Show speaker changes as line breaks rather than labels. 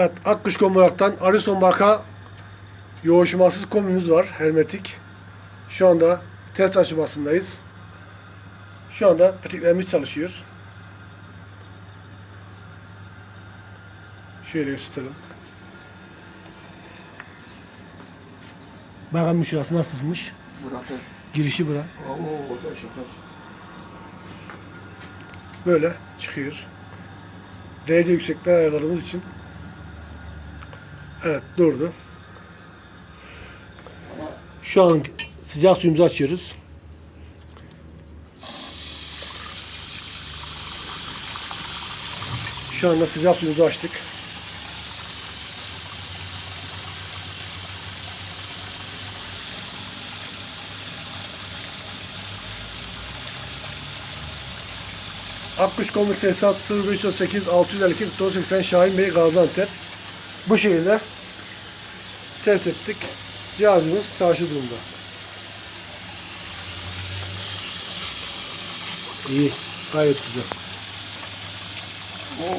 Evet, Akkuş Komurak'tan Ariston marka yoğuşmasız kombimiz var. Hermetik. Şu anda test aşamasındayız. Şu anda patiklerimiz çalışıyor. Şöyle gösterelim. Bakalım şurası nasılmış.
Bırakır.
Girişi bura. Böyle çıkıyor. Derece yüksekte ayarladığımız için. Evet durdu. Şu an sıcak suyumuzu açıyoruz. Şu anda sıcak suyumuzu açtık. Akkuş Komut Tesisat 0538 652 480 Şahin Bey Gaziantep. Bu şekilde test ettik. Cihazımız çalışır durumda. İyi. Gayet güzel.